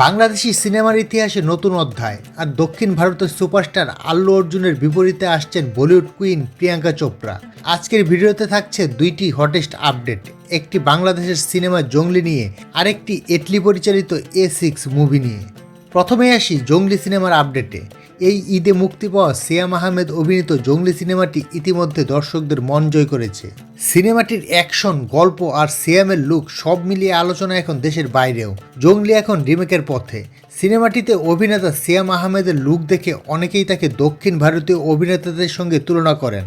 বাংলাদেশি সিনেমার ইতিহাসে নতুন অধ্যায় আর দক্ষিণ ভারতের সুপারস্টার আল্লু অর্জুনের বিপরীতে আসছেন বলিউড কুইন প্রিয়াঙ্কা চোপড়া। আজকের ভিডিওতে থাকছে দুইটি হটেস্ট আপডেট একটি বাংলাদেশের সিনেমা জঙ্গলি নিয়ে, আরেকটি এটলি পরিচালিত এ সিক্স মুভি নিয়ে। প্রথমে আসি জঙ্গলি সিনেমার আপডেটে এই ঈদে মুক্তি পাওয়া সিয়াম আহমেদ অভিনীত জঙ্গলি সিনেমাটি ইতিমধ্যে দর্শকদের মন জয় করেছে। সিনেমাটির অ্যাকশন, গল্প আর সিয়ামের লুক সব মিলিয়ে আলোচনা এখন দেশের বাইরেও। জঙ্গলি এখন রিমেকের পথে। সিনেমাটিতে অভিনেতা সিয়াম আহমেদের লুক দেখে অনেকেই তাকে দক্ষিণ ভারতীয় অভিনেতাদের সঙ্গে তুলনা করেন।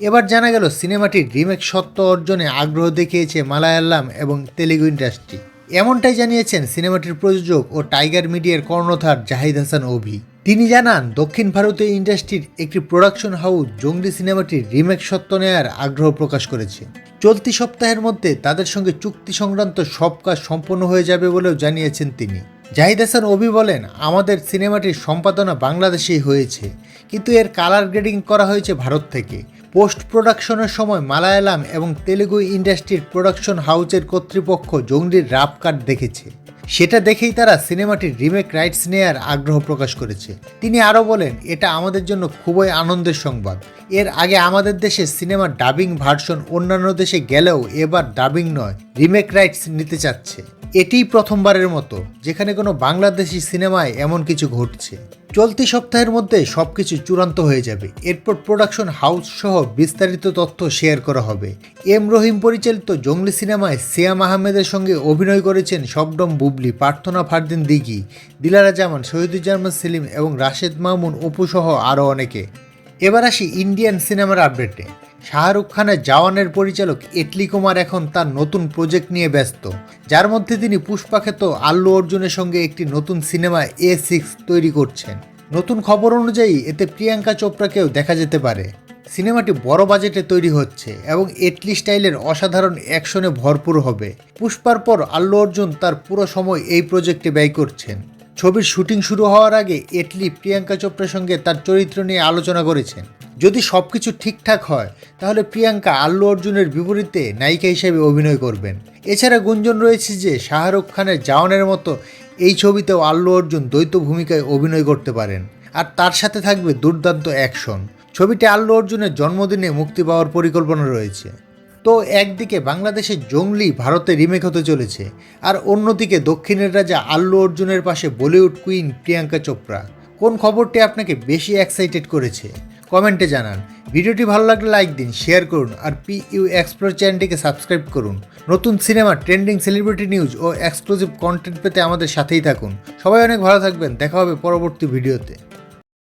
এবার জানা গেল সিনেমাটির রিমেক সত্য অর্জনে আগ্রহ দেখিয়েছে মালায়ালাম এবং তেলেগু ইন্ডাস্ট্রি। এমনটাই জানিয়েছেন সিনেমাটির প্রযোজক ও টাইগার মিডিয়ার কর্ণধার জাহিদ হাসান অভি। তিনি জানান, দক্ষিণ ভারতীয় ইন্ডাস্ট্রির একটি প্রোডাকশন হাউস জঙ্গলি সিনেমাটির রিমেক সত্য নেয়ার আগ্রহ প্রকাশ করেছে। চলতি সপ্তাহের মধ্যে তাদের সঙ্গে চুক্তি সংক্রান্ত সব কাজ সম্পন্ন হয়ে যাবে বলেও জানিয়েছেন তিনি। জাহিদ হাসান অভি বলেন, আমাদের সিনেমাটির সম্পাদনা বাংলাদেশেই হয়েছে, কিন্তু এর কালার গ্রেডিং করা হয়েছে ভারত থেকে। পোস্ট প্রোডাকশনের সময় মালায়ালাম এবং তেলেগু ইন্ডাস্ট্রির প্রোডাকশন হাউসের কর্তৃপক্ষ জঙ্গলির রাপ কার্ড দেখেছে। সেটা দেখেই তারা সিনেমাটির রিমেক রাইটস নেয়ার আগ্রহ প্রকাশ করেছে। তিনি আরও বলেন, এটা আমাদের জন্য খুবই আনন্দের সংবাদ। এর আগে আমাদের দেশে সিনেমার ডাবিং ভার্সন অন্যান্য দেশে গেলেও এবার ডাবিং নয়, রিমেক রাইটস নিতে চাচ্ছে। এটিই প্রথমবারের মতো, যেখানে কোনো বাংলাদেশি সিনেমায় এমন কিছু ঘটছে। চলতি সপ্তাহের মধ্যে সব কিছু চূড়ান্ত হয়ে যাবে। এরপর প্রোডাকশন হাউস সহ বিস্তারিত তথ্য শেয়ার করা হবে। এম রহিম পরিচালিত জঙ্গলি সিনেমায় সিয়াম আহমেদের সঙ্গে অভিনয় করেছেন শবডম বুবলি প্রার্থনা ফারদিন দিঘি, দিলারা জামান শহীদুজ্জামান সেলিম এবং রাশেদ মামুন অপু সহ আরও অনেকে। এবার আসি ইন্ডিয়ান সিনেমার আপডেটে। শাহরুখ খানের জওয়ানের পরিচালক এটলি কুমার এখন তার নতুন প্রজেক্ট নিয়ে ব্যস্ত। যার মধ্যে তিনি পুষ্পাখ্যাত আল্লু অর্জুনের সঙ্গে একটি নতুন সিনেমা এ সিক্স তৈরি করছেন। নতুন খবর অনুযায়ী এতে প্রিয়াঙ্কা চোপড়াকেও দেখা যেতে পারে। সিনেমাটি বড় বাজেটে তৈরি হচ্ছে এবং এটলি স্টাইলের অসাধারণ অ্যাকশনে ভরপুর হবে। পুষ্পার পর আল্লু অর্জুন তার পুরো সময় এই প্রজেক্টে ব্যয় করছেন। ছবির শুটিং শুরু হওয়ার আগে এটলি প্রিয়াঙ্কা চোপড়ার সঙ্গে তার চরিত্র নিয়ে আলোচনা করেছেন। যদি সব কিছু ঠিকঠাক হয়, তাহলে প্রিয়াঙ্কা আল্লু অর্জুনের বিপরীতে নায়িকা হিসেবে অভিনয় করবেন। এছাড়া গুঞ্জন রয়েছে যে শাহরুখ খানের জাওয়ানের মতো এই ছবিতেও আল্লু অর্জুন দ্বৈত ভূমিকায় অভিনয় করতে পারেন। আর তার সাথে থাকবে দুর্দান্ত অ্যাকশন। ছবিটি আল্লু অর্জুনের জন্মদিনে মুক্তি পাওয়ার পরিকল্পনা রয়েছে। তো একদিকে বাংলাদেশের জঙ্গলি ভারতে রিমেক হতে চলেছে, আর অন্যদিকে দক্ষিণের রাজা আল্লু অর্জুনের পাশে বলিউড কুইন প্রিয়াঙ্কা চোপড়া। কোন খবরটি আপনাকে বেশি এক্সাইটেড করেছে? কমেন্টে জানান। ভিডিওটি ভালো লাগলে লাইক দিন, শেয়ার করুন, আর পি ইউ এক্সপ্লোর চ্যানেলটিকে সাবস্ক্রাইব করুন। নতুন সিনেমা, ট্রেন্ডিং সেলিব্রিটি নিউজ ও এক্সক্লুসিভ কন্টেন্ট পেতে আমাদের সাথেই থাকুন। সবাই অনেক ভালো থাকবেন, দেখা হবে পরবর্তী ভিডিওতে।